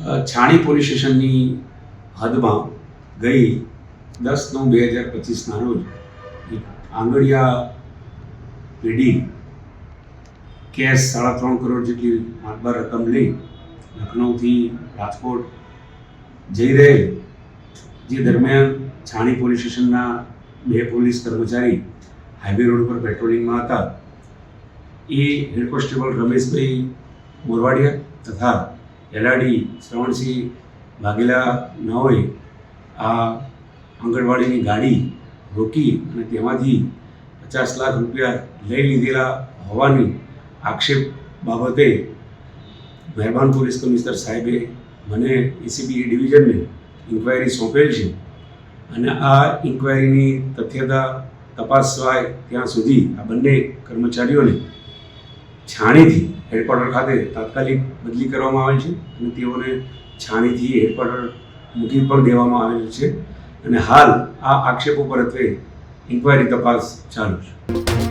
છાણી police સ્ટેશનની હદમાં ગઈ દસ નવ બે હજાર પચીસના રોજ એક આંગળિયા પેઢી કેશ સાડા ત્રણ કરોડ જેટલી માતબાર રકમ લઈ લખનૌથી રાજકોટ જઈ રહેલ, જે દરમિયાન છાણી પોલીસ સ્ટેશનના બે પોલીસ કર્મચારી હાઈવે રોડ પર પેટ્રોલિંગમાં હતા. એ હેડ કોન્સ્ટેબલ રમેશભાઈ મોરવાડિયા તથા એલઆરડી શ્રવણસિંહ વાઘેલા હોય, આ આંગણવાડીની ગાડી રોકી અને તેમાંથી પચાસ લાખ રૂપિયા લઈ લીધેલા હોવાની આક્ષેપ બાબતે મહેરબાન પોલીસ કમિશનર સાહેબે મને એસીબી ડિવિઝનને ઇન્ક્વાયરી સોંપેલ છે અને આ ઇન્ક્વાયરીની તથ્યતા તપાસવાય ત્યાં સુધી આ બંને કર્મચારીઓને છાણીથી હેડક્વાર્ટર ખાતે તાત્કાલિક બદલી કરવામાં આવેલ છે અને તેઓને છાણીથી હેડક્વાર્ટર મૂકી પણ દેવામાં આવેલ છે. અને હાલ આ આક્ષેપો પરત્વે ઇન્ક્વાયરી તપાસ ચાલુ છે.